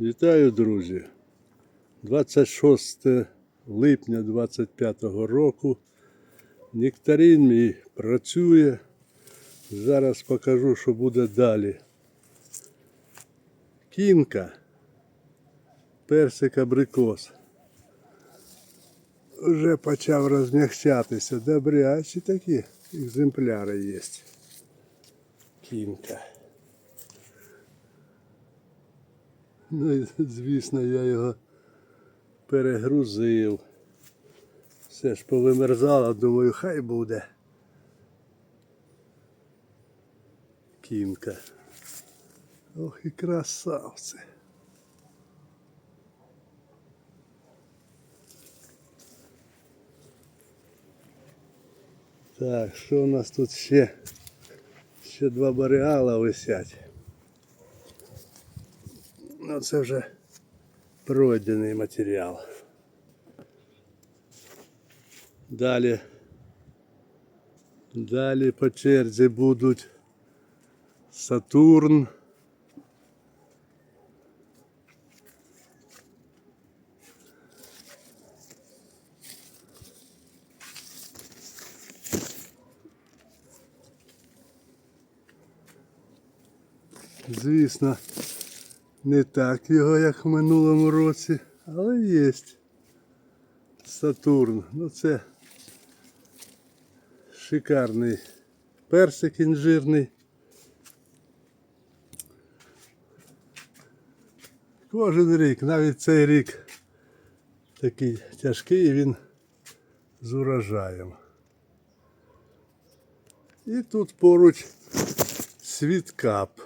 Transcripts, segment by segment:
Вітаю, друзі! 26 липня 25 року. Нектарин мій працює. Зараз покажу, що буде далі. Кінка. Персик абрикос. Вже почав розмягчатися. Добрячі такі екземпляри є. Кінка. Ну, і, звісно, я його перегрузив. Все ж повимерзало, думаю, хай буде. Кінка. Ох і красавці. Так, що у нас тут ще? Ще два баріала висять. Ну, це вже пройдений матеріал. Далі. Далі по черзі будуть Сатурн. Звісно, не так його, як в минулому році, але є. Сатурн. Ну це шикарний персик інжирний. Кожен рік, навіть цей рік такий тяжкий, він з урожаєм. І тут поруч світкап.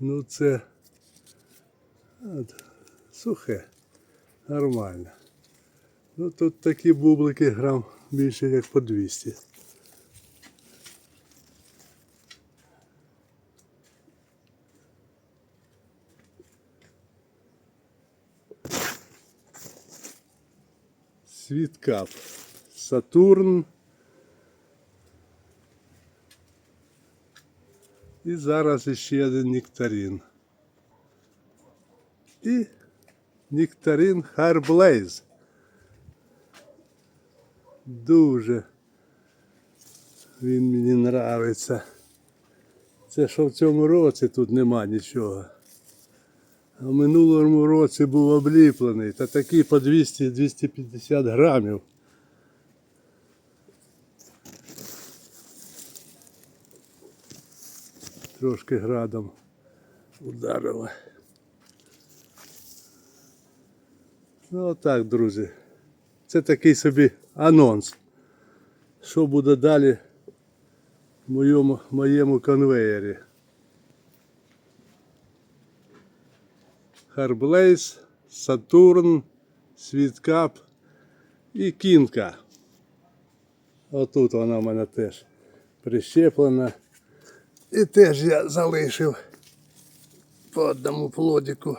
Ну це от, сухе, нормально. Ну тут такі бублики грам більше як по 200. Світкап. Сатурн. І зараз іще один нектарин. І нектарин Harblazed. Дуже він мені нравиться. Це що в цьому році тут нема нічого. А в минулому році був обліплений, та такий по 200-250 грамів. Трошки градом ударило. Ну отак, друзі. Це такий собі анонс. Що буде далі в моєму, моєму конвеєрі. Харблейс, Сатурн, Світкап і Кінка. Отут вона в мене теж прищеплена. І теж я залишив по одному плодику.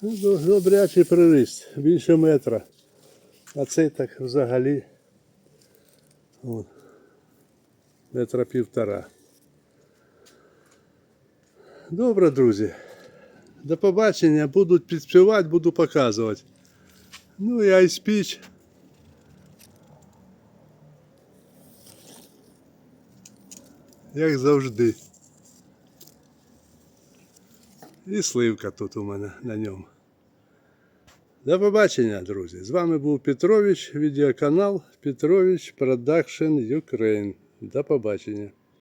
Ну, Добрячий приріст, більше метра. А цей так взагалі от, метра півтора. Добре, друзі. До побачення. Будуть підспівати, буду показувати. Ну і айспіч. Як завжди. І сливка тут у мене на ньому. До побачення, друзі. З вами був Петрович, відеоканал Петрович Продакшн Ukraine. До побачення.